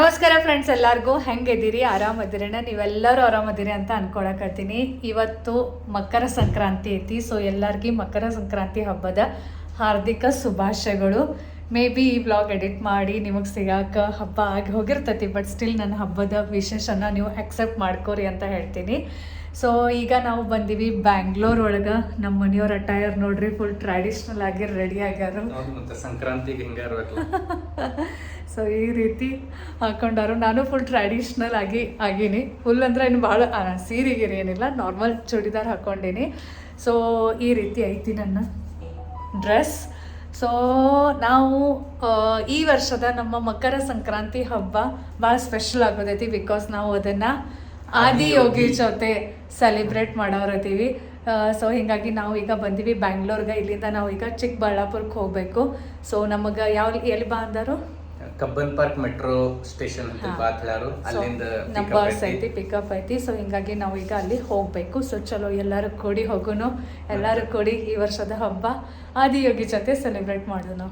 ನಮಸ್ಕಾರ ಫ್ರೆಂಡ್ಸ್ ಎಲ್ಲರಿಗೂ ಹೆಂಗಿದ್ದೀರಿ? ಆರಾಮದಿರೇನ? ನೀವೆಲ್ಲರೂ ಆರಾಮದಿರಿ ಅಂತ ಅನ್ಕೊಳಕತ್ತೀನಿ ಇವತ್ತು ಮಕರ ಸಂಕ್ರಾಂತಿ ಐತಿ ಸೊ ಎಲ್ಲರಿಗೂ ಮಕರ ಸಂಕ್ರಾಂತಿ ಹಬ್ಬದ ಹಾರ್ದಿಕ ಶುಭಾಶಯಗಳು. ಮೇ ಬಿ ಈ ಬ್ಲಾಗ್ ಎಡಿಟ್ ಮಾಡಿ ನಿಮಗೆ ಸಿಗಾಕ ಹಬ್ಬ ಆಗಿ ಹೋಗಿರ್ತೈತಿ ಬಟ್ ಸ್ಟಿಲ್ ನನ್ನ ಹಬ್ಬದ ವಿಶೇಷನ ನೀವು ಅಕ್ಸೆಪ್ಟ್ ಮಾಡ್ಕೋರಿ ಅಂತ ಹೇಳ್ತೀನಿ. ಸೊ ಈಗ ನಾವು ಬಂದೀವಿ ಬ್ಯಾಂಗ್ಳೂರ್ ಒಳಗೆ ನಮ್ಮ ಮನೆಯವ್ರ ಅಟೈರ್ ನೋಡ್ರಿ ಫುಲ್ ಟ್ರೆಡಿಷ್ನಲ್ ಆಗಿ ರೆಡಿ ಆಗ್ಯಾರ. ಸಂಕ್ರಾಂತಿಗೆ ಸೊ ಈ ರೀತಿ ಹಾಕೊಂಡಾರು. ನಾನು ಫುಲ್ ಟ್ರೆಡಿಷ್ನಲ್ ಆಗಿ ಆಗೀನಿ. ಫುಲ್ ಅಂದರೆ ಇನ್ನು ಭಾಳ ಸೀರೆಗೆ ಏನಿಲ್ಲ ನಾರ್ಮಲ್ ಚೂಡಿದಾರ್ ಹಾಕ್ಕೊಂಡೀನಿ ಸೊ ಈ ರೀತಿ ಐತಿ ನನ್ನ ಡ್ರೆಸ್ ಸೊ ನಾವು ಈ ವರ್ಷದ ನಮ್ಮ ಮಕರ ಸಂಕ್ರಾಂತಿ ಹಬ್ಬ ಭಾಳ ಸ್ಪೆಷಲ್ ಆಗೋದೈತಿ ಬಿಕಾಸ್ ನಾವು ಅದನ್ನು ಆದಿಯೋಗಿ. ಜೊತೆ ಸೆಲೆಬ್ರೇಟ್ ಮಾಡೋರದೀವಿ. ಸೊ ಹಿಂಗಾಗಿ ನಾವು ಈಗ ಬಂದೀವಿ ಬ್ಯಾಂಗ್ಳೂರ್ಗೆ ಇಲ್ಲಿಂದ ನಾವು ಈಗ ಚಿಕ್ಕಬಳ್ಳಾಪುರಕ್ಕೆ ಹೋಗಬೇಕು. ಸೊ ನಮಗೆ ಯಾವ ಎಲ್ಲಿ ಬಾ ಅಂದರು? ಕಬ್ಬನ್ ಪಾರ್ಕ್ ಮೆಟ್ರೋ ಸ್ಟೇಷನ್ ಅಂತ ಹಾ. ಬಾತ್ ಅಲ್ಲಿಂದ ನಮ್ಮ pickup ಬಸ್ ಐತಿ. ಪಿಕಪ್ ಐತಿ. ಸೊ ಹಿಂಗಾಗಿ ನಾವು ಈಗ ಅಲ್ಲಿ ಹೋಗಬೇಕು. ಸೊ ಚಲೋ ಎಲ್ಲರೂ ಕೂಡಿ ಹೋಗೋನು. ಎಲ್ಲರೂ ಕೂಡಿ ಈ ವರ್ಷದ ಹಬ್ಬ ಆದಿಯೋಗಿ ಜೊತೆ ಸೆಲೆಬ್ರೇಟ್ ಮಾಡೋಣ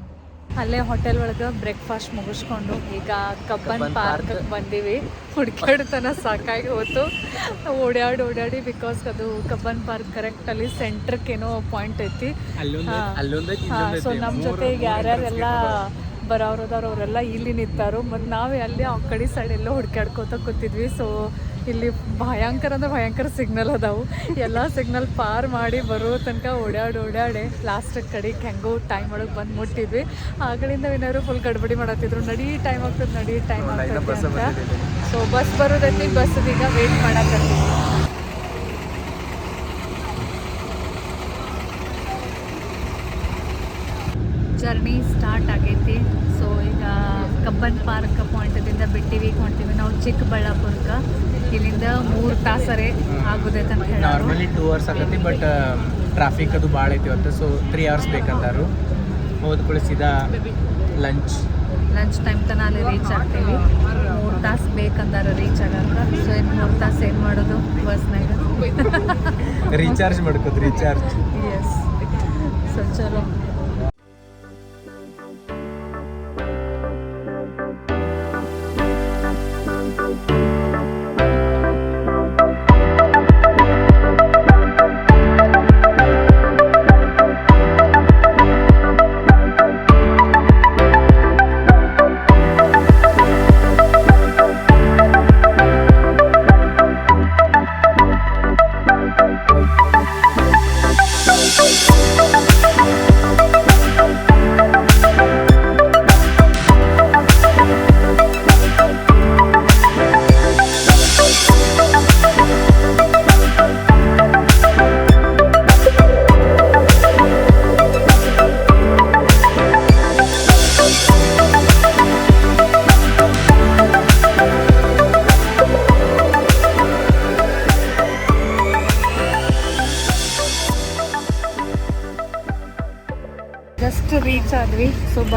ಅಲ್ಲೇ ಹೋಟೆಲ್ ಒಳಗೆ ಬ್ರೇಕ್ಫಾಸ್ಟ್ ಮುಗಿಸ್ಕೊಂಡು ಈಗ ಕಬ್ಬನ್ ಪಾರ್ಕ್. ಬಂದೀವಿ. ಹುಡ್ಕಾಡ್ತನ ಸಾಕಾಗಿ ಹೋತು. ಓಡಾಡಿ ಓಡಾಡಿ ಬಿಕಾಸ್ ಅದು ಕಬ್ಬನ್ ಪಾರ್ಕ್ ಕರೆಕ್ಟ್ ಅಲ್ಲಿ ಸೆಂಟ್ರಕ್ಕೆ ಏನೋ ಪಾಯಿಂಟ್ ಐತಿ. ಸೊ ನಮ್ಮ ಜೊತೆ ಯಾರ್ಯಾರೆಲ್ಲ ಬರೋರದಾರ ಅವರೆಲ್ಲ ಇಲ್ಲಿ ನಿಂತಾರು ಮತ್ತು ನಾವೇ ಅಲ್ಲಿ ಆ ಕಡೆ ಸೈಡ್ ಎಲ್ಲ ಹುಡ್ಕಾಡ್ಕೋತ ಕೂತಿದ್ವಿ. ಸೊ ಇಲ್ಲಿ ಭಯಂಕರ ಅಂದ್ರೆ ಭಯಂಕರ ಸಿಗ್ನಲ್ ಅದಾವು. ಎಲ್ಲ ಸಿಗ್ನಲ್ ಪಾರ್ ಮಾಡಿ ಬರೋ ತನಕ ಓಡಾಡಿ ಓಡಾಡಿ ಲಾಸ್ಟ್ ಕಡೆ ಹೆಂಗೋ ಟೈಮ್ ಒಳಗೆ ಬಂದು ಮುಟ್ಟಿದ್ವಿ. ಆಗಳಿಂದ ಏನಾದ್ರು ಫುಲ್ ಗಡ್ಬಡಿ ಮಾಡತ್ತಿದ್ರು. ನಡಿ ಟೈಮ್ ಆಗ್ತದೆ ನಡಿ ಟೈಮ್ ಆಗ್ತದೆ ಅಂತ. ಸೊ ಬಸ್ ಬರೋದೈತಿ ಬಸ್ ಈಗ ವೇಟ್ ಮಾಡಕತ್ತೀವಿ ಜರ್ನಿ ಸ್ಟಾರ್ಟ್ ಆಗೈತಿ. ಸೊ ಈಗ ಕಬ್ಬನ್ ಪಾರ್ಕ್ ಪಾಯಿಂಟದಿಂದ ಬಿಟ್ಟಿವಿ ಹೊಂಟಿವಿ ನಾವು ಚಿಕ್ಕಬಳ್ಳಾಪುರಕ್ಕೆ. ಇಲ್ಲಿಂದ ಮೂರು ತಾಸರೆ ಆಗೋದೈತೆ ಅಂತ ಹೇಳೋರು ನಾರ್ಮಲಿ ಟೂ ಅವರ್ಸ್ ಆಗತ್ತೆ ಬಟ್ ಟ್ರಾಫಿಕ್ ಅದು ಭಾಳ ಐತಿ ಇವತ್ತು. ಸೊ ತ್ರೀ ಅವರ್ಸ್ ಬೇಕಂತಾರು ಹೋದ ಕೂಡ ಸೀದಾ ಲಂಚ್ ಲಂಚ್ ಟೈಮ್ ತನಕ ಅಲ್ಲಿ ರೀಚ್ ಆಗ್ತೀವಿ. ಮೂರು ತಾಸು ಬೇಕಂದಾರ ರೀಚ್ ಆಗಕ್ಕೆ. ಸೊ ಇನ್ನು ಮೂರು ತಾಸು ಏನು ಮಾಡೋದು? ಬಸ್ನಾಗ ರೀಚಾರ್ಜ್ ಮಾಡ್ಕೋದು ರೀಚಾರ್ಜ್ ಎಸ್ ಸೊ ಚಲೋ.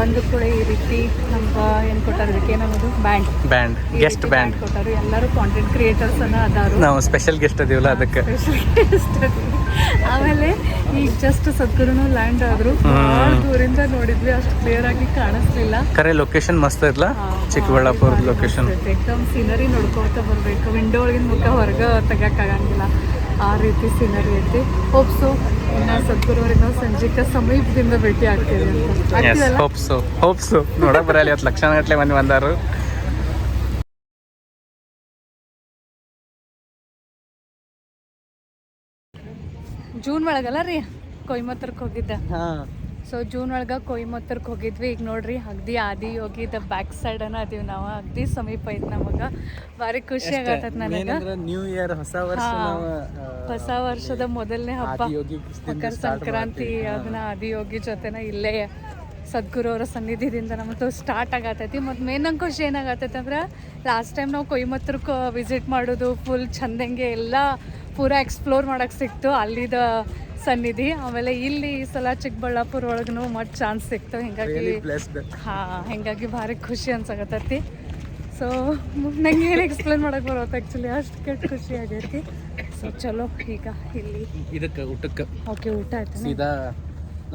ಬಂದು ಕೂಡ ಈ ರೀತಿ ನಮ್ಗೆ ಏನು ಕೊಟ್ಟಾರ ಅದಕ್ಕೆ ಏನನ್ನೋದು? ಬ್ಯಾಂಡ್ ಬ್ಯಾಂಡ್ ಗೆಸ್ಟ್ ಬ್ಯಾಂಡ್ ಕೊಟ್ಟಾರು. ಎಲ್ಲರೂ ಕಾಂಟೆಂಟ್ ಕ್ರಿಯೇಟರ್ಸ್ ಅನ್ನ ಅದಾರು. ನಾವು ಸ್ಪೆಷಲ್ ಗೆಸ್ಟ್ ಅದೀವಲ್ಲ ಅದಕ್ಕೆ. ಆಮೇಲೆ ಈಗ ಜಸ್ಟ್ ಸದ್ಗುರುನು ಲ್ಯಾಂಡ್ ಆದ್ರು. ದೂರಿಂದ ನೋಡಿದ್ವಿ. ಅಷ್ಟು ಕ್ಲಿಯರ್ ಆಗಿ ಕಾಣಿಸ್ಲಿಲ್ಲ. ಕರೆ ಲೊಕೇಶನ್ ಮಸ್ತ್ ಇರ್ಲ ಚಿಕ್ಕಬಳ್ಳಾಪುರ ಲೊಕೇಶನ್. ಎಕ್ದಮ್ ಸೀನರಿ ನೋಡ್ಕೋತ ಬರ್ಬೇಕು. ವಿಂಡೋ ಒಳಗಿನ ಮುಖ ಹೊರಗೆ ತೆಗಿಯಕ್ಕಾಗಂಗಿಲ್ಲ ಆ ರೀತಿ ಸೀನರಿ ಐತಿ. ಹೋಪ್ಸು ಇನ್ನು ಸದ್ಗುರುವರೆಗೆ ನಾವು ಸಂಜೆಗೆ ಸಮೀಪದಿಂದ ಭೇಟಿ ಆಗ್ತೀವಿ ಅಂತ? ಹೋಪ್ಸು ಹೋಪ್ಸು ನೋಡಕ್ ಬರಲ್ಲ ಇವತ್ತು ಲಕ್ಷಣ ಗಟ್ಲೆ ಮಂದಿ ಬಂದಾರು. ಜೂನ್ ಒಳಗಲ್ಲ ರೀ? ಕೊಯ್ಮತ್ತರ್ಕ್ ಹೋಗಿದ್ದ? ಸೊ ಜೂನ್ ಒಳಗೆ ಕೊಯಮತ್ತೂರ್ಗೆ ಹೋಗಿದ್ವಿ. ಈಗ ನೋಡ್ರಿ ಅಗ್ದಿ ಆದಿ ಯೋಗಿದ ಬ್ಯಾಕ್ ಸೈಡ್ ಅನ್ನ ಅದೀವಿ ನಾವು. ಅಗ್ದಿ ಸಮೀಪ ಐತಿ ನಮಗೆ. ಭಾರಿ ಖುಷಿ ಆಗತ್ತದ ನನಗೆ. ನ್ಯೂ ಇಯರ್ ಹೊಸ ವರ್ಷ ಹೊಸ ವರ್ಷದ ಮೊದಲನೇ ಹಬ್ಬ. ಮಕರ ಸಂಕ್ರಾಂತಿ ಅದನ್ನ ಆದಿ ಯೋಗಿ ಆದಿಯೋಗಿ ಜೊತೆನ ಇಲ್ಲೇ ಸದ್ಗುರು ಅವರ ಸನ್ನಿಧಿದಿಂದ ನಮ್ಮದು ಸ್ಟಾರ್ಟ್ ಆಗತೈತಿ ಮತ್ತು ಮೇನ್ ನಂಗೆ ಖುಷಿ ಏನಾಗತ್ತೈತೆ ಅಂದ್ರೆ ಲಾಸ್ಟ್ ಟೈಮ್ ನಾವು ಕೊಯಮತ್ತೂರ್ಗೆ ವಿಸಿಟ್ ಮಾಡೋದು ಫುಲ್ ಚಂದಂಗೆ ಎಲ್ಲ ಪೂರಾ ಎಕ್ಸ್ಪ್ಲೋರ್ ಮಾಡಕ್ಕೆ ಸಿಕ್ತು. ಅಲ್ಲಿದ ಸನ್ನಿಧಿ. ಆಮೇಲೆ ಇಲ್ಲಿ ಈ ಸಲ ಚಿಕ್ಕಬಳ್ಳಾಪುರ ಒಳಗೂ ಮತ್ತೆ ಚಾನ್ಸ್ ಸಿಕ್ತು. ಹಿಂಗಾಗಿ. ಹಾ ಹಿಂಗಾಗಿ ಭಾರಿ ಖುಷಿ ಅನ್ಸಕತ್ತೈತಿ. ಸೊ ನಂಗೆ ಏನು ಎಕ್ಸ್ಪ್ಲೇನ್ ಮಾಡಕ್ ಬರುತ್ತೆ ಆ್ಯಕ್ಚುಲಿ ಅಷ್ಟು ಕೆಟ್ಟ ಖುಷಿ ಆಗೈತಿ. ಸೊ ಚಲೋ. ಈಗ ಇಲ್ಲಿ. ಇದಕ್ಕೆ ಊಟಕ್ಕೆ. ಓಕೆ ಊಟ ಆಯ್ತು ಸೀದಾ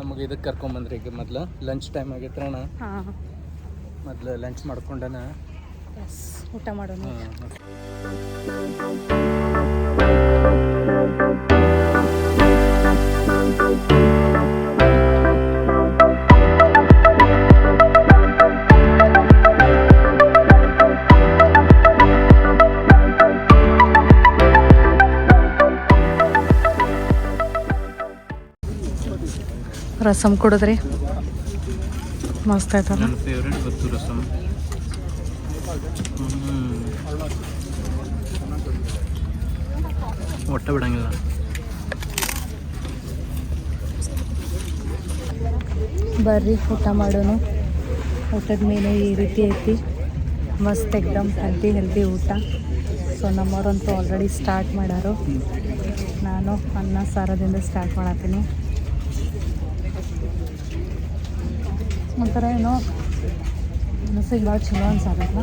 ನಮಗೆ ಇದಕ್ಕೆ ಕರ್ಕೊಂಬಂದ್ರಿ ಈಗ ಮೊದ್ಲು. ಲಂಚ್ ಟೈಮ್ ಆಗೈತ್ರಣ ಹಾಂ. ಮೊದ್ಲು ಲಂಚ್ ಮಾಡ್ಕೊಂಡನ. ಎಸ್ ಊಟ ಮಾಡೋಣ. ರಸಮ್ ಕುಡಿದ್ರಿ ಮಸ್ತ್ ಆಯ್ತಲ್ಲ ನನ್ನ ಫೇವ್ರೆಟ್ ಗೊತ್ತು ರಸಮ್ ಒಟ್ಟ ಬಿಡಂಗಿಲ್ಲ ಬರ್ರಿ ಊಟ ಮಾಡೋನು. ಊಟದ ಮೇಲೆ ಈ ರೀತಿ ಐತಿ ಮಸ್ತ್ ಎಕ್ದಮ್ ಹೆಲ್ದಿ ಹೆಲ್ದಿ ಊಟ. ಸೊ ನಮ್ಮವ್ರಂತೂ ಆಲ್ರೆಡಿ ಸ್ಟಾರ್ಟ್ ಮಾಡ್ಯಾರು ನಾನು ಅನ್ನ ಸಾರದಿಂದ ಸ್ಟಾರ್ಟ್ ಮಾಡತ್ತೀನಿ ಒಂಥರ ಏನೋ ಮನಸ್ಸಿಗೆ ಭಾಳ ಚಲೋ ಅನ್ಸಾರಲ್ಲ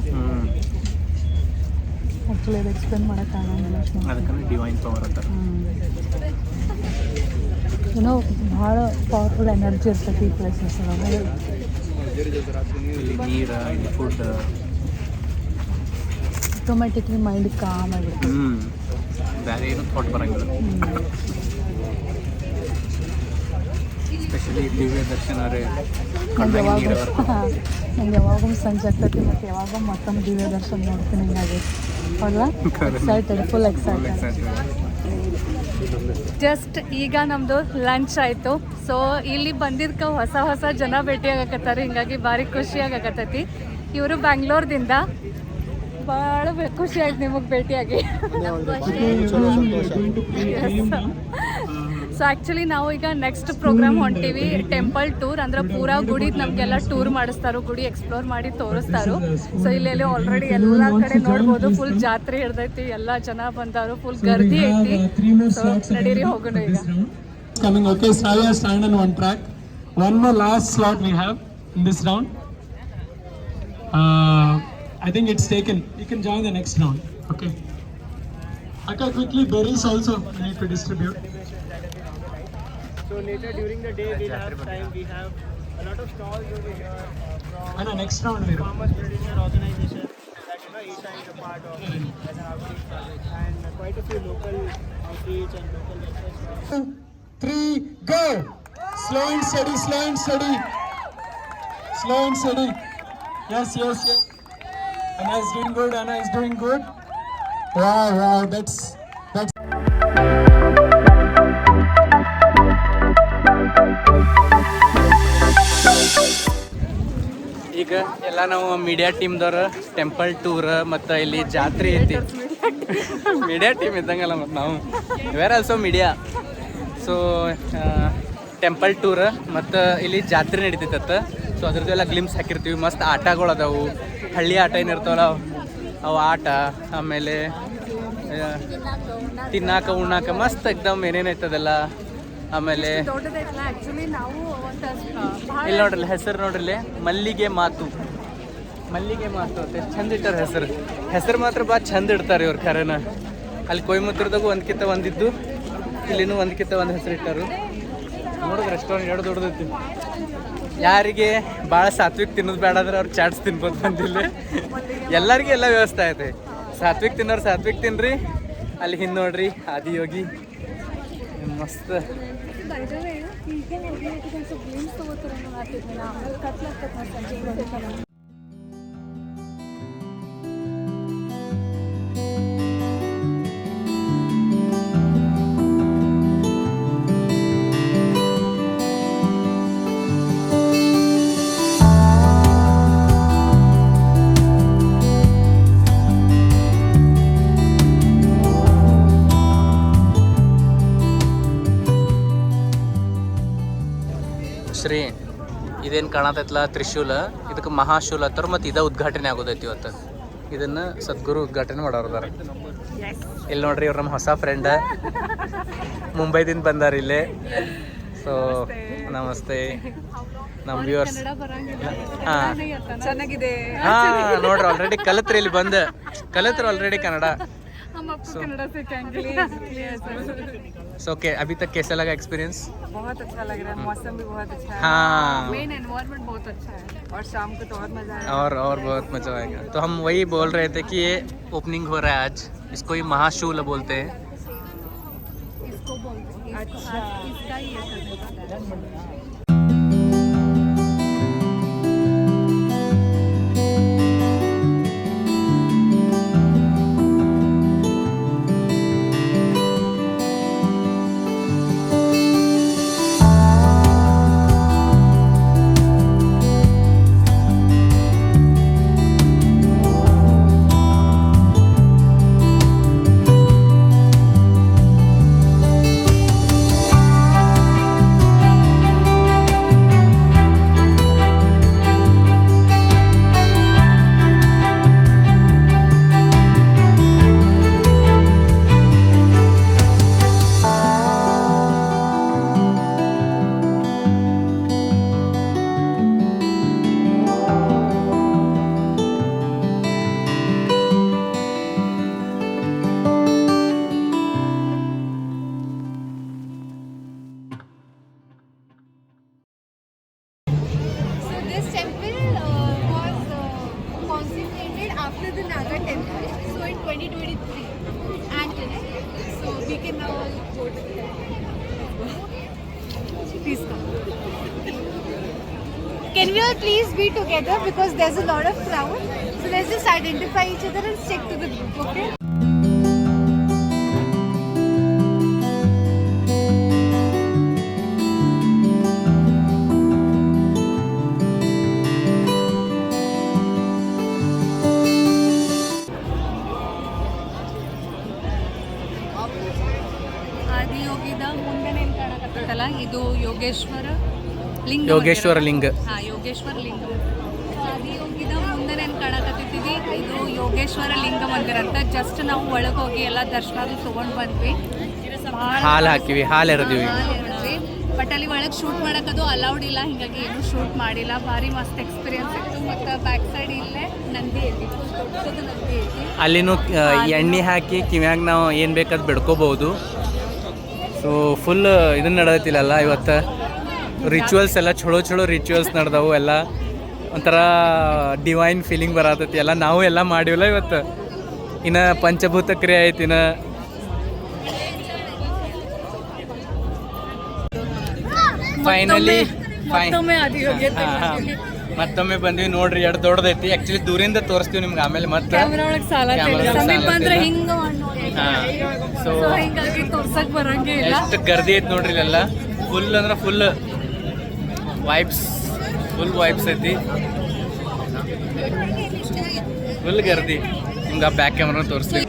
ಆ್ಯಕ್ಚುಲಿ ಅದು ಎಕ್ಸ್ಪ್ಲೇನ್ ಮಾಡೋಕ್ಕಾಗಲ್ಲ ಡಿವೈನ್ ಪವರ್ ಅಂತ. ಏನೋ ಭಾಳ ಪವರ್ಫುಲ್ ಎನರ್ಜಿ ಇರ್ತೈತಿ ಈ ಪ್ಲೇಸಸ್ ಒಳಗೆ ಆಟೋಮೆಟಿಕ್ಲಿ ಮೈಂಡ್ ಕಾಮ್ ಆಗಿರುತ್ತೆ ಬೇರೆ ಏನು ಥಾಟ್ ಬರಂಗಿಲ್ಲ ಸ್ಪೆಷಲಿ ದಿವ್ಯ ದರ್ಶನ ರೇ ನಂಗೆ ಯಾವಾಗ ಸಂಜೆ ಆಗ್ತೈತಿ ಮತ್ತು ಯಾವಾಗೂ ಮತ್ತೊಮ್ಮೆ ದಿವ್ಯ ದರ್ಶನ ನೋಡ್ತೀನಿ ಹಿಂಗಾಗಿ. ಹೌದಾ ಎಕ್ಸೈಟೆಡ್ ಫುಲ್ ಎಕ್ಸೈಟೆಡ್ ಜಸ್ಟ್ ಈಗ ನಮ್ಮದು ಲಂಚ್ ಆಯಿತು. ಸೊ ಇಲ್ಲಿ ಬಂದಿದ್ಕ ಹೊಸ ಹೊಸ ಜನ ಭೇಟಿ ಆಗಕತ್ತಾರೆ. ಹಿಂಗಾಗಿ ಭಾರಿ ಖುಷಿ ಆಗಕತ್ತೈತಿ. ಇವರು ಬ್ಯಾಂಗ್ಳೂರ್ದಿಂದ ಭಾಳ ಖುಷಿ ಆಯ್ತು ನಿಮಗೆ ಭೇಟಿಯಾಗಿ. ಸೊ ಆ್ಯಕ್ಚುಲಿ ನಾವು ಈಗ ನೆಕ್ಸ್ಟ್ ಪ್ರೋಗ್ರಾಮ್ ಹೊಂಟಿವಿ ಟೆಂಪಲ್ ಟೂರ್ ಅಂದ್ರೆ ಪೂರಾ ಗುಡಿ ನಮಗೆಲ್ಲ ಟೂರ್ ಮಾಡಿಸ್ತಾರೋ ಗುಡಿ ಎಕ್ಸ್ಪ್ಲೋರ್ ಮಾಡಿ ತೋರಿಸ್ತಾರೋ ಸೊ ಇಲ್ಲೆಲ್ಲಿ ಆಲ್ರೆಡಿ ಎಲ್ಲ ಕಡೆ ನೋಡ್ಬೋದು ಫುಲ್ ಜಾತ್ರೆ ಹಿಡ್ದೈತಿ ಎಲ್ಲ ಜನ ಬಂದಾರು ಫುಲ್ ಗರ್ದಿ ಐತಿ ಸೊ ನಡೀರಿ ಹೋಗೋಣ ಈಗ coming. Okay, Sravya, stand on one track. One more last slot we have in this round. Uh, I think it's taken. You can join the next round. Okay. Akka quickly, berries also need to distribute. So later during the day we'll have time. We have a lot of stalls over here uh, from And the next round we farmers producer organization that you know Isha is a part of as an outreach project and quite a few local outreach and local research. Two, three, go! Slow and steady, slow and steady. Slow and steady. Yes, yes, yes. Anna is doing good, Anna is doing good. Wow, wow, that's ಈಗ ಎಲ್ಲ ನಾವು media ಟೀಮ್ದವ್ರು temple tour ಮತ್ತು ಇಲ್ಲಿ ಜಾತ್ರೆ ಐತಿ. Media team ಇದ್ದಂಗಲ್ಲ ಮತ್ತು ನಾವು. We're also media so temple tour ಮತ್ತು ಇಲ್ಲಿ ಜಾತ್ರೆ ನಡೀತೈತತ್ತ ಸೊ ಅದ್ರದ್ದೆಲ್ಲ ಗ್ಲಿಮ್ಸ್ ಹಾಕಿರ್ತೀವಿ. ಮಸ್ತ್ ಆಟಗಳು ಅದಾವು. ಹಳ್ಳಿ ಆಟ ಏನಿರ್ತಾವಲ್ಲ ಅವು- ಆಟ, ಆಮೇಲೆ ತಿನ್ನಾಕ, ಉಣ್ಣಾಕ ಮಸ್ತ್ ಎಕ್ದಮ್ ಏನೇನೈತದೆಲ್ಲ ಆಮೇಲೆ ಒಂದು ಇಲ್ಲಿ ನೋಡ್ರಿ ಹೆಸರು ನೋಡ್ರಿ ಮಲ್ಲಿಗೆ ಮಾತು. ಮಲ್ಲಿಗೆ ಮಾತು ಅಂತ ಎಷ್ಟು ಚಂದ ಇಟ್ಟಾರ ಹೆಸರು. ಹೆಸರು ಮಾತ್ರ ಭಾಳ ಚಂದ ಇಡ್ತಾರೆ ಇವ್ರು ಖರೇನ. ಅಲ್ಲಿ ಕೊಯಮತ್ತೂರ್ದಾಗೂ ಕಿತ್ತ ಒಂದಿದ್ದು ಇಲ್ಲಿನೂ ಒಂದ್ಕಿಂತ ಒಂದು ಹೆಸರು ಇಟ್ಟಾರು. ನೋಡಿದ್ರೆ ರೆಸ್ಟೋರೆಂಟ್ ಎರಡು ದೊಡ್ಡದೈತಿ. ಯಾರಿಗೆ ಭಾಳ ಸಾತ್ವಿಕ ತಿನ್ನೋದು ಬೇಡ ಅಂದ್ರೆ ಅವ್ರು ಚಾಟ್ಸ್ ತಿನ್ಬೋದು ಬಂದಿಲ್ಲ ಎಲ್ಲರಿಗೂ ಎಲ್ಲ ವ್ಯವಸ್ಥೆ ಐತೆ. ಸಾತ್ವಿಕ ತಿನ್ನೋರು ಸಾತ್ವಿಕ ತಿನ್ರಿ. ಅಲ್ಲಿ ಹಿಂದೆ ನೋಡ್ರಿ ಆದಿಯೋಗಿ. ಮಸ್ತ್. ಬೈದವೇ ಈಗೇನು ಎಲ್ಲಿ ಹಾಕಿದ್ರೆ ಸ್ವಲ್ಪ ಗ್ಲೀನ್ಸ್ ತೊಗೋತಾರೆ ಮಾರ್ಕೆಟ್ನ ಆಮೇಲೆ ಕತ್ಲಾಗ್ತದೆ ಕಾಣತೈತಲ್ಲ ತ್ರಿಶೂಲ. ಇದಕ್ಕೆ ಮಹಾಶೂಲ ಅಂತಾರೆ ಮತ್ತು ಇದ ಉದ್ಘಾಟನೆ ಆಗೋದೈತಿ ಇವತ್ತು. ಇದನ್ನ ಸದ್ಗುರು ಉದ್ಘಾಟನೆ ಮಾಡೋರು ಅದಾರ. ಇಲ್ಲಿ ನೋಡ್ರಿ ಇವ್ರು ನಮ್ಮ ಹೊಸ ಫ್ರೆಂಡ್ ಮುಂಬೈದಿಂದ ಬಂದಾರ ಇಲ್ಲಿ. ಸೊ ನಮಸ್ತೆ. ನಮ್ಮ ವ್ಯೂವರ್ಸ್ ಹಾಂ. ಚೆನ್ನಾಗಿದೆ. ಹಾಂ ನೋಡ್ರಿ ಆಲ್ರೆಡಿ ಕಲತ್ರಿ ಇಲ್ಲಿ ಬಂದು. ಕಲತ್ರಿ ಆಲ್ರೆಡಿ ಕನ್ನಡ. हम आपको कन्नड़ा सिखाएँगे सो ओके अभी तक कैसा लगा एक्सपीरियंस बहुत अच्छा लग रहा है मौसम भी बहुत अच्छा है। हाँ। मेन एनवायरनमेंट बहुत अच्छा है। और शाम को तो और मज़ा आएगा। और और बहुत मज़ा आएगा। तो हम वही बोल रहे थे कि ये ओपनिंग हो रहा है आज। इसको ही महाशूल बोलते हैं। इसको बोलते हैं। अच्छा। इसका ही Please come. Can we all please be together because there's a lot of crowd. So let's just identify each other and stick to the group, okay? ಲಿಂಗ ಯೋಗೇಶ್ವರ ಲಿಂಗ. ಹಾ ಯೋಗೇಶ್ವರ ಲಿಂಗ. ಮುಂದೆ ಏನ್ ಕಾಣಕತ್ತಿದ್ದೀವಿ. ಇದು ಯೋಗೇಶ್ವರ ಲಿಂಗ ಮಂದಿರ ಅಂತ. ಜಸ್ಟ್ ನಾವು ಒಳಗೆ ಹೋಗಿ ಎಲ್ಲ ದರ್ಶನ ಅದು ತಗೊಂಡ್ ಬಂದ್ವಿ. ಹಾಲು ಹಾಕಿವಿ ಹಾಲು ಎರೆದಿವಿ. ಬಟ್ ಅಲ್ಲಿ ಒಳಗೆ ಶೂಟ್ ಮಾಡೋಕ್ಕದು ಅಲೌಡ್ ಇಲ್ಲ. ಹಿಂಗಾಗಿ ಏನು ಶೂಟ್ ಮಾಡಿಲ್ಲ. ಭಾರಿ ಮಸ್ತ್ ಎಕ್ಸ್ಪೀರಿಯನ್ಸ್ ಇತ್ತು. ಮತ್ತು ಬ್ಯಾಕ್ ಸೈಡ್ ಇಲ್ಲೇ ನಂದಿ ಐತಿ ದೊಡ್ಡದು ನಂದಿ ಐತಿ ಅಲ್ಲಿನೂ ಎಣ್ಣೆ ಹಾಕಿ ಕಿವ್ಯಾಗ ನಾವು ಏನು ಬೇಕಾದ್ ಬಿಡ್ಕೋಬಹುದು ಸೊ ಫುಲ್ ಇದನ್ನ ನಡೆದಿಲ್ಲ ಇವತ್ತು? ರಿಚುವಲ್ಸ್ ಎಲ್ಲ ಚಲೋ ಚಲೋ ರಿಚುವಲ್ಸ್ ನಡೆದವು ಎಲ್ಲ. ಒಂಥರ ಡಿವೈನ್ ಫೀಲಿಂಗ್ ಬರತೈತಿ. ಎಲ್ಲ ನಾವು ಎಲ್ಲ ಮಾಡಿವಲ್ಲ ಇವತ್ತು. ಇನ್ನು ಪಂಚಭೂತ ಕ್ರಿಯೆ ಐತಿ ಇನ್ನು. ಫೈನಲಿ ಮತ್ತೊಮ್ಮೆ ಬಂದ್ವಿ ನೋಡ್ರಿ ಎರಡು ದೊಡ್ಡದೈತಿ. ಆಕ್ಚುಲಿ ದೂರಿಂದ ತೋರಿಸ್ತೀವಿ ನಿಮ್ಗೆ. ಆಮೇಲೆ ಮತ್ತೆ ಸೊ ಎಷ್ಟು ಗರ್ದಿ ಐತಿ ನೋಡ್ರಿ ಇಲ್ಲೆಲ್ಲ. ಫುಲ್ ಅಂದ್ರೆ ಫುಲ್ ವೈಬ್ಸ್ ಫುಲ್ ವೈಬ್ಸ್ ಐತಿ. ಫುಲ್ ಗರ್ದಿ. ನಿಮ್ಗೆ ಆ ಬ್ಯಾಕ್ ಕ್ಯಾಮ್ರಾ ತೋರಿಸ್ತೀವಿ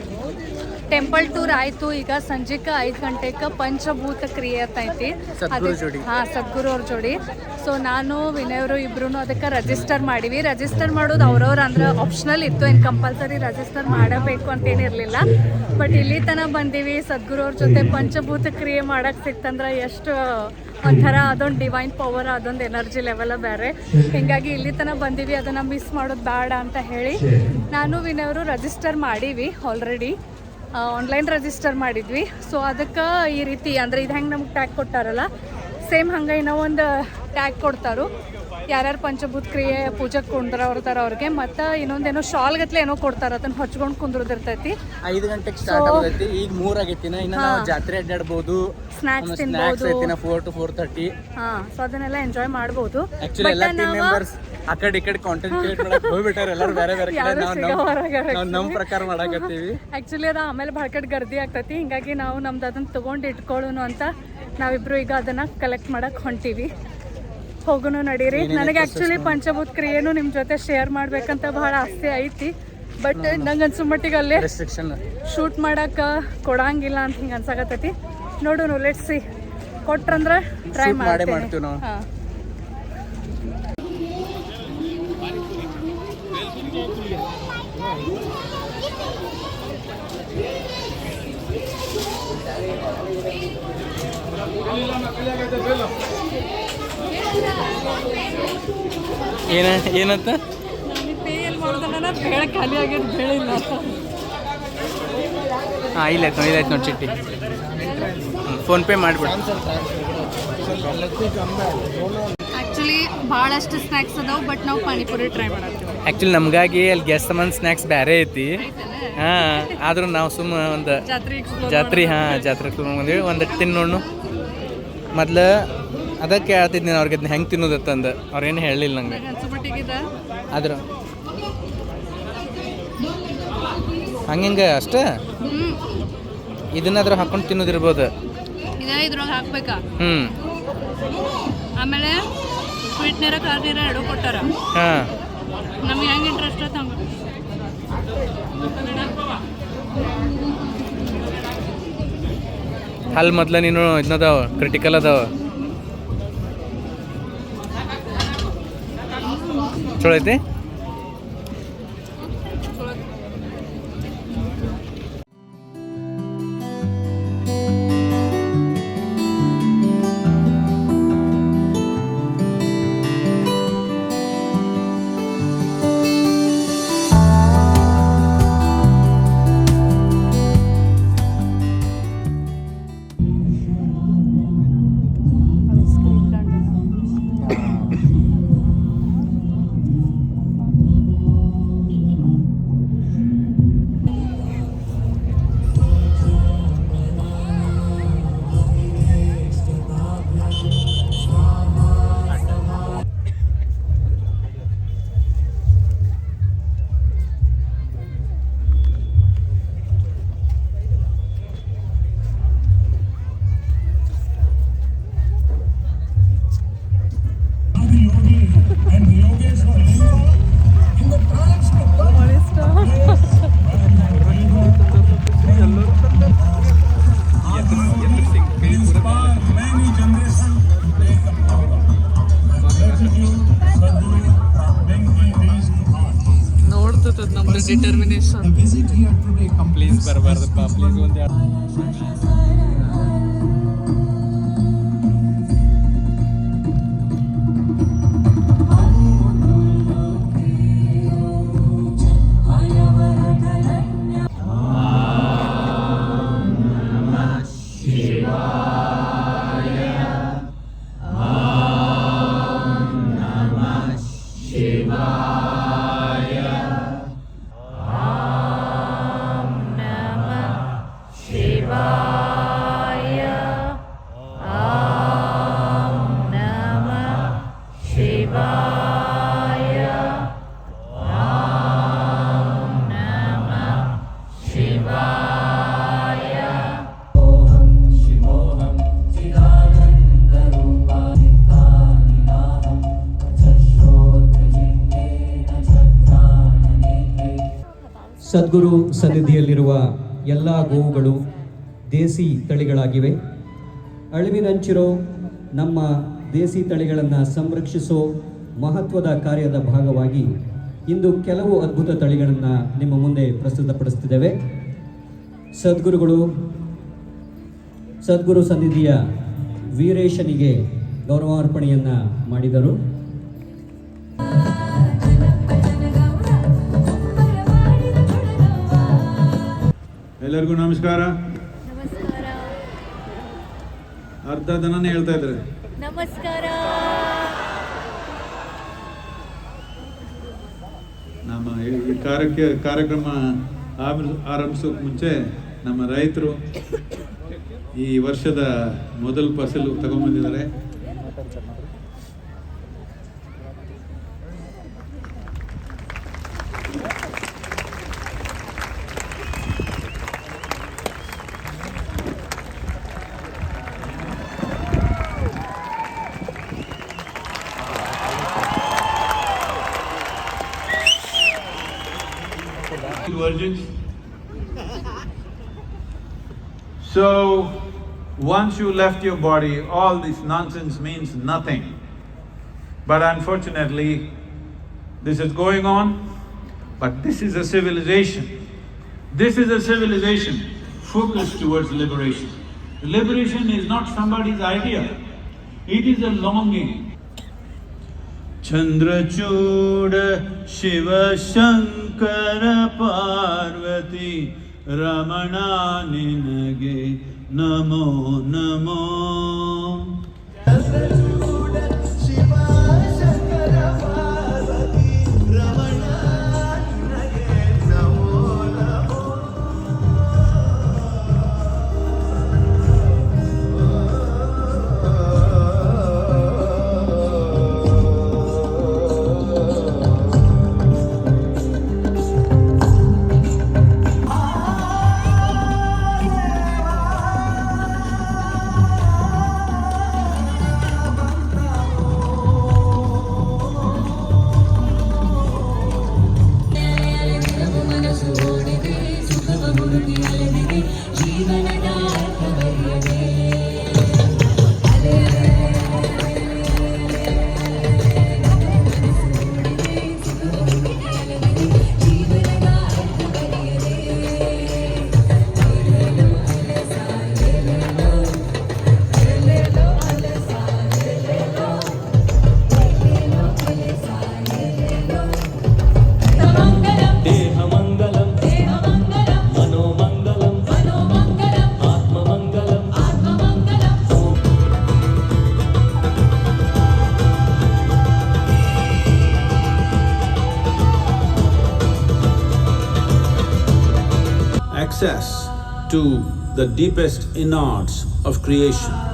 ಟೆಂಪಲ್ ಟೂರ್ ಆಯ್ತು ಈಗ ಸಂಜೆಕ ಐದು ಗಂಟೆಗೆ ಪಂಚಭೂತ ಕ್ರಿಯೆ ಅಂತ ಐತಿ. ಹಾ ಸದ್ಗುರು ಅವ್ರ ಜೋಡಿ. ಸೊ ನಾನು ವಿನಯವರು ಇಬ್ರು ಅದಕ್ಕೆ ರಿಜಿಸ್ಟರ್ ಮಾಡಿವಿ. ರಿಜಿಸ್ಟರ್ ಮಾಡೋದು ಅವ್ರವ್ರ ಅಂದ್ರೆ ಆಪ್ಷನಲ್ ಇತ್ತು. ಏನು ಕಂಪಲ್ಸರಿ ರಿಜಿಸ್ಟರ್ ಮಾಡಬೇಕು ಅಂತ ಏನಿರಲಿಲ್ಲ ಬಟ್ ಇಲ್ಲಿ ತನಕ ಬಂದೀವಿ. ಸದ್ಗುರು ಅವ್ರ ಜೊತೆ ಪಂಚಭೂತ ಕ್ರಿಯೆ ಮಾಡಕ್ಕೆ ಸಿಕ್ತಂದ್ರೆ ಎಷ್ಟು ಒಂಥರ ಅದೊಂದು ಡಿವೈನ್ ಪವರ್ ಅದೊಂದು ಎನರ್ಜಿ ಲೆವೆಲ್ ಬೇರೆ. ಹಿಂಗಾಗಿ ಇಲ್ಲಿ ತನಕ ಬಂದೀವಿ, ಅದನ್ನು ಮಿಸ್ ಮಾಡೋದು ಬೇಡ ಅಂತ ಹೇಳಿ ನಾನು ವಿನವರು ರಿಜಿಸ್ಟರ್ ಮಾಡೀವಿ ಆಲ್ರೆಡಿ ಆನ್ಲೈನ್ ರಿಜಿಸ್ಟರ್ ಮಾಡಿದ್ವಿ. ಸೊ ಅದಕ್ಕೆ ಈ ರೀತಿ, ಅಂದರೆ ಇದು ಹೆಂಗೆ ನಮ್ಗೆ ಟ್ಯಾಗ್ ಕೊಟ್ಟಾರಲ್ಲ ಸೇಮ್ ಹಂಗೆ ಇನ್ನೊಂದು ಒಂದು ಟ್ಯಾಗ್ ಕೊಡ್ತಾರು. ಯಾರ್ಯಾರು ಪಂಚಭೂತ ಕ್ರಿಯೆ ಪೂಜೆಗೆ ಕುಂದ್ರ ಅವ್ರದಾರ ಅವ್ರಿಗೆ. ಮತ್ತ ಇನ್ನೊಂದೇನೋ ಶಾಲ್ ಗತ್ಲೆ ಏನೋ ಕೊಡ್ತಾರ ಅದನ್ನ ಹಚ್ಕೊಂಡು ಕುಂದ್ರದಿರ್ತೈತಿ. ಐದು ಗಂಟೆಗೆ ಸ್ಟಾರ್ಟ್ ಆಗೈತಿ ಈಗ ಮೂರ್ ಆಗೈತಿ ಇನ್ನ ನಾವು. ಜಾತ್ರೆ ಅಡ್ಡಾಡ್ಬೋದು. ಸ್ನ್ಯಾಕ್ಸ್ ಸ್ನಾಕ್ಸ್ ತಿನ್ಬೋದು. ಫೋರ್ ಟು ಫೋರ್ ತರ್ಟಿ ಹಾ ಸೊ ಅದನ್ನೆಲ್ಲ ಎಂಜಾಯ್ ಮಾಡ್ಬೋದು. ಆಕ್ಚುಲಿ ಎಲ್ಲ ಟೀಮ್ ಮೆಂಬರ್ಸ್ ಆ ಕಡೆ ಈ ಕಡೆ ಕಾಂಟೆಂಟ್ ಕ್ರಿಯೇಟ್ ಮಾಡಕ್ ಹೋಗ್ಬಿಟ್ಟಾರ. ಎಲ್ಲರೂ ಬೇರೆ ಬೇರೆ ಕಡೆ. ನಾವು ನಮ್ಮ ಪ್ರಕಾರ ಮಾಡಕತ್ತೀವಿ. ಆಕ್ಚುಲಿ ಅದ ಆಮೇಲೆ ಭಾಳ ಕಡೆ ಗರ್ದಿ ಆಗ್ತೈತಿ. ಹಿಂಗಾಗಿ ನಾವು ನಮ್ದು ಅದನ್ನ ತಗೊಂಡು ಇಟ್ಕೊಳ್ಳೋನು ಅಂತ ನಾವಿಬ್ರು ಈಗ ಅದನ್ನ ಕಲೆಕ್ಟ್ ಮಾಡಕ್ ಹೊಂಟೀವಿ. ಹೋಗೋನು ನಡೀರಿ. ನನಗೆ ಆ್ಯಕ್ಚುಲಿ ಪಂಚಭೂತ ಕ್ರಿಯೆನೂ ನಿಮ್ಮ ಜೊತೆ ಶೇರ್ ಮಾಡ್ಬೇಕಂತ ಬಹಳ ಆಸೆ ಐತಿ. ಬಟ್ ನಂಗೆ ಅನ್ಸೋ ಮಟ್ಟಿಗೆ ಅಲ್ಲೇ ಶೂಟ್ ಮಾಡಕ್ಕೆ ಕೊಡಂಗಿಲ್ಲ ಅಂತ ಹಿಂಗೆ ಅನ್ಸಾಕತ್ತೈತಿ. ನೋಡೋಣ ಲೆಟ್ ಸಿ ಕೊಟ್ರಂದ್ರೆ ಟ್ರೈ ಮಾಡಿ ಮಾಡ್ತೀವಿ. ಹಾಂ. ಏನ ಏನಂತ? ಬೇಳೆ ಖಾಲಿ ಆಗಿದ್ದು ಬೇಳೆ ಇಲ್ಲ ಹಾಂ ಇಲ್ಲಾಯ್ತು ನೋಡಿ ಇಲ್ಲಾಯ್ತು ನೋಡಿ ಚಿಟ್ಟಿ. ಫೋನ್ಪೇ ಮಾಡಿಬಿಡು. ಆ್ಯಕ್ಚುಲಿ ಭಾಳಷ್ಟು ಸ್ನ್ಯಾಕ್ಸ್ ಅದಾವೆ ಬಟ್ ನಾವು ಪಾನಿಪುರಿ ಟ್ರೈ ಮಾಡೋದು ಆ್ಯಕ್ಚುಲಿ ನಮಗಾಗಿ ಅಲ್ಲಿ ಗೆಸ್ಟ್ ಸಮನ್ ಸ್ನ್ಯಾಕ್ಸ್ ಬೇರೆ ಐತಿ. ಹಾಂ ಆದ್ರೂ ನಾವು ಸುಮ್ಮ ಒಂದು ಜಾತ್ರೆ ಹಾ ಜಾತ್ರೆ ಬಂದಿವಿ ಒಂದು ತಿನ್ನೋಣ. ಮೊದ್ಲು ಅದಕ್ಕೆ ಹೇಳ್ತಿದ್ನಿ ಅವ್ರಿಗೆ ಅದನ್ನ ಹೆಂಗೆ ತಿನ್ನೋದತ್ತಂದು ಅವ್ರೇನು ಹೇಳಲಿಲ್ಲ ನಂಗೆ. ಆದ್ರೆ. ಹಂಗೆ ಅಷ್ಟೇ? ಇದನ್ನಾದ್ರೂ ಹಾಕೊಂಡು ತಿನ್ನೋದಿರ್ಬೋದು. ಇದೇ ಇದ್ರೊಳಗೆ ಹಾಕ್ಬೇಕಾ? ಹ್ಞೂ ಆಮೇಲೆ ಸ್ವೀಟ್ ನೀರ ಖಾರ ನೀರ ಎರಡು ಕೊಟ್ಟಾರ. ಹಾಂ. ನಮ್ಗೆ ಹೆಂಗೆ ಇಂಟ್ರೆಸ್ಟ್ ಆಯ್ತು ಅಲ್ಲಿ ಮೊದ್ಲು ನೀನು ಇದನ್ನದಾವ ಕ್ರಿಟಿಕಲ್ ಅದಾವ ಚಲೋ ಐತಿ? ನೋಡ್ತದ ನಮ್ದು ಡಿಟರ್ಮಿನೇಷನ್ ಪ್ಲೀಸ್ ಬರಬಾರ್ದಪ್ಪ ಪ್ಲೀಸ್ ಒಂದು ಸದ್ಗುರು ಸನ್ನಿಧಿಯಲ್ಲಿರುವ ಎಲ್ಲ ಗೋವುಗಳು ದೇಸಿ ತಳಿಗಳಾಗಿವೆ. ಅಳಿವಿನಂಚಿರೋ ನಮ್ಮ ದೇಸಿ ತಳಿಗಳನ್ನು ಸಂರಕ್ಷಿಸೋ ಮಹತ್ವದ ಕಾರ್ಯದ ಭಾಗವಾಗಿ ಇಂದು ಕೆಲವು ಅದ್ಭುತ ತಳಿಗಳನ್ನು ನಿಮ್ಮ ಮುಂದೆ ಪ್ರಸ್ತುತಪಡಿಸ್ತಿದ್ದೇವೆ ಸದ್ಗುರುಗಳು, ಸದ್ಗುರು ಸನ್ನಿಧಿಯ ವೀರೇಶನಿಗೆ ಗೌರವಾರ್ಪಣೆಯನ್ನು ಮಾಡಿದರು. ಎಲ್ಲರಿಗೂ ನಮಸ್ಕಾರ. ಅರ್ಧ ದನನೇ ಹೇಳ್ತಾ ಇದ್ದಾರೆ. ನಮಸ್ಕಾರ. ನಮ್ಮ ಈ- ಕಾರ್ಯಕ್ಕೆ ಕಾರ್ಯಕ್ರಮ ಆರಂಭ- ಆರಂಭಿಸೋಕೆ ಮುಂಚೆ ನಮ್ಮ ರೈತರು ಈ ವರ್ಷದ ಮೊದಲು ಫಸಲು ತಗೊಂಡ್ಬಂದಿದ್ದಾರೆ. So, once you left your body, all this nonsense means nothing. But unfortunately, this is going on, but this is a civilization. This is a civilization focused towards liberation. Liberation is not somebody's idea, it is a longing. Chandrachud Shiva Shankar Parvati रमणानि Namo Namo the deepest innards of creation.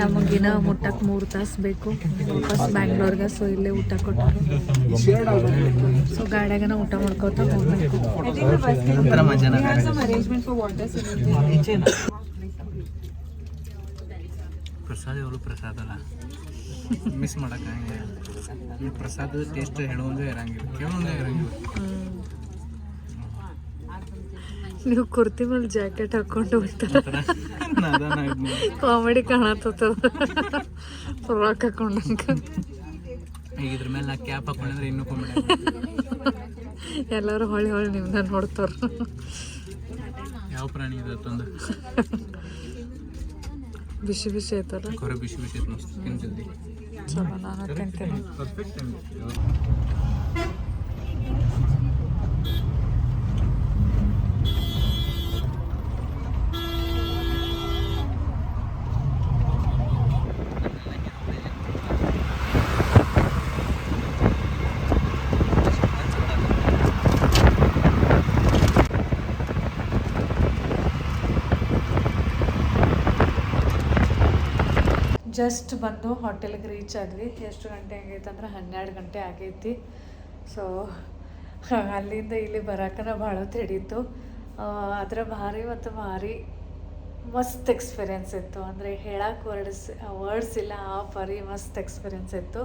ನಮಗಿನ ಮುಟ್ಟಕ್ಕೆ ಮೂರು ತಾಸು ಬೇಕು. ವಾಪಸ್ ಬ್ಯಾಂಗ್ಳೂರ್ಗೆ so ಇಲ್ಲೇ ಊಟ ಕೊಟ್ಟರು so ಗಾಡ್ಯಾಗನ ಊಟ ಮಾಡ್ಕೋತ ಹೋಗ್ಬೇಕು. ಪ್ರಸಾದ ಇವರು ಪ್ರಸಾದ ಅಲ್ಲ? ಮಿಸ್ ಮಾಡಕ್ಕೆ ಈ ಪ್ರಸಾದದ ಟೇಸ್ಟ್ ಹೇಳೋದೇ ಇರಂಗಿಲ್ಲ. ಕೇಳೋದೇ ಇರಂಗಿಲ್ಲ. ನೀವು ಕುರ್ತಿ ಮೇಲೆ ಜಾಕೆಟ್ ಹಾಕೊಂಡು ಹೋಗ್ತಾರ. ಕಾಮಿಡಿ ಕಾಣತ್ತದ. ಫ್ರಾಕ್ ಹಾಕೊಂಡಂಗ. ಈಗ ಇದ್ರ ಮೇಲೆ ನಾ ಕ್ಯಾಪ್ ಹಾಕೊಂಡ್ರೆ ಇನ್ನೂ ಕಾಮಿಡಿ ಎಲ್ಲರೂ ಹೊಳ್ಳಿ ಹೊಳ್ಳಿ ನಿಮ್ದ ನೋಡ್ತಾರ. ಯಾವ ಪ್ರಾಣಿ ಇದೆ ತಂದು? ಬಿಸಿ ಬಿಸಿ ಐತಲ್ಲ? ಕೊರೆ ಬಿಸಿ ಬಿಸಿ ಐತೆ ಮಸ್ತ್ ತಿನ್ ಜಲ್ದಿ ಚಲೋ ನಾನು ತಿಂತೀನಿ. ಪರ್ಫೆಕ್ಟ್ ಜಸ್ಟ್ ಬಂದು ಹೋಟೆಲ್ಗೆ ರೀಚ್ ಆದ್ವಿ. ಎಷ್ಟು ಗಂಟೆ ಆಗೈತೆ ಅಂದ್ರೆ ಹನ್ನೆರಡು ಗಂಟೆ ಆಗೈತಿ. ಸೊ ಅಲ್ಲಿಂದ ಇಲ್ಲಿ ಬರೋಕನ ಭಾಳ ಹಿಡೀತು ಅದರ ಭಾರಿ ಮತ್ತು ಭಾರಿ ಮಸ್ತ್ ಎಕ್ಸ್ಪೀರಿಯೆನ್ಸ್ ಇತ್ತು. ಅಂದರೆ ಹೇಳಕ್ಕೆ ವರ್ಡ್ಸ್ ವರ್ಡ್ಸ್ ಇಲ್ಲ, ಆ ಪರಿ ಮಸ್ತ್ ಎಕ್ಸ್ಪೀರಿಯೆನ್ಸ್ ಇತ್ತು.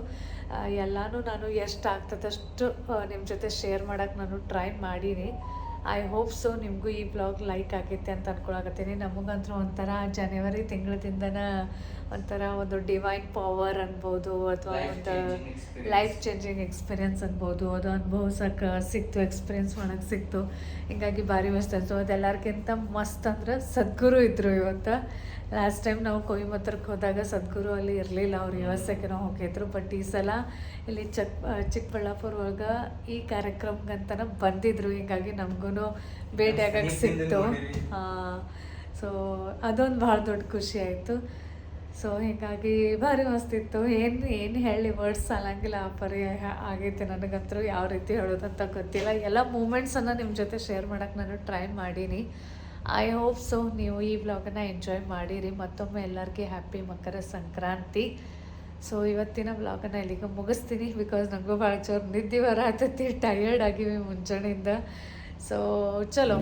ಎಲ್ಲನೂ ನಾನು ಎಷ್ಟು ಆಗ್ತದಷ್ಟು ನಿಮ್ಮ ಜೊತೆ ಶೇರ್ ಮಾಡೋಕ್ಕೆ ನಾನು ಟ್ರೈ ಮಾಡೀನಿ. ಐ ಹೋಪ್ ಸೊ ನಿಮಗೂ ಈ ಬ್ಲಾಗ್ ಲೈಕ್ ಆಗೈತೆ ಅಂತ ಅನ್ಕೊಳಕತ್ತೀನಿ. ನಮಗಂತೂ ಒಂಥರ ಜನವರಿ ತಿಂಗಳದಿಂದನ ಒಂಥರ ಒಂದು ಡಿವೈನ್ ಪವರ್ ಅನ್ಬೋದು ಅಥವಾ ಒಂದು ಲೈಫ್ ಚೇಂಜಿಂಗ್ ಎಕ್ಸ್ಪೀರಿಯನ್ಸ್ ಅನ್ಬೋದು. ಅದು ಅನುಭವಿಸೋಕೆ ಸಿಕ್ತು ಎಕ್ಸ್ಪೀರಿಯನ್ಸ್ ಮಾಡೋಕ್ಕೆ ಸಿಕ್ತು. ಹಿಂಗಾಗಿ ಭಾರಿ ಮಸ್ತ್ ಅನಿಸ್ತು. ಅದೆಲ್ಲರಿಗಿಂತ ಮಸ್ತ್ ಅಂದ್ರೆ ಸದ್ಗುರು ಇದ್ದರು ಇವತ್ತು. ಲಾಸ್ಟ್ ಟೈಮ್ ನಾವು ಕೊಯಮತ್ತೂರ್ಗೆ ಹೋದಾಗ ಸದ್ಗುರು ಅಲ್ಲಿ ಇರಲಿಲ್ಲ ಅವ್ರ ವ್ಯವಸ್ಥೆಗೆ ನಾವು ಹೋಗಿದ್ರು. ಬಟ್ ಈ ಸಲ ಇಲ್ಲಿ ಚಕ್ ಚಿಕ್ಕಬಳ್ಳಾಪುರ ಒಳಗೆ ಈ ಕಾರ್ಯಕ್ರಮಕ್ಕಂತನ ಬಂದಿದ್ರು. ಹೀಗಾಗಿ ನಮಗೂ ಭೇಟಿ ಆಗಕ್ಕೆ ಸಿಕ್ತು. ಸೊ ಅದೊಂದು ಭಾಳ ದೊಡ್ಡ ಖುಷಿ ಆಯಿತು. ಸೊ ಹೀಗಾಗಿ ಭಾರಿ ಮಸ್ತಿತ್ತು. ಏನು ಏನು ಹೇಳಿ ವರ್ಡ್ಸ್ ಸಾಲಂಗಿಲ್ಲ. ಆ ಪರಿ ಆಗೈತೆ ನನಗಂತರೂ ಯಾವ ರೀತಿ ಹೇಳೋದಂತ ಗೊತ್ತಿಲ್ಲ. ಎಲ್ಲ ಮೂಮೆಂಟ್ಸನ್ನು ನಿಮ್ಮ ಜೊತೆ ಶೇರ್ ಮಾಡೋಕ್ಕೆ ನಾನು ಟ್ರೈ ಮಾಡೀನಿ. ಐ ಹೋಪ್ ಸೊ ನೀವು ಈ ವ್ಲಾಗನ್ನು ಎಂಜಾಯ್ ಮಾಡಿರಿ. ಮತ್ತೊಮ್ಮೆ ಎಲ್ಲರಿಗೆ ಹ್ಯಾಪಿ ಮಕರ ಸಂಕ್ರಾಂತಿ. ಸೊ ಇವತ್ತಿನ ವ್ಲಾಗನ್ನು ಇಲ್ಲಿಗೆ ಮುಗಿಸ್ತೀನಿ ಬಿಕಾಸ್ ನನಗೂ ಭಾಳ ಚೋರ್ ನಿದ್ದೆ ಬರ ಆತತಿ ಟಯರ್ಡ್ ಆಗಿವಿ ಮುಂಜಾನೆಯಿಂದ. ಸೊ ಚಲೋ.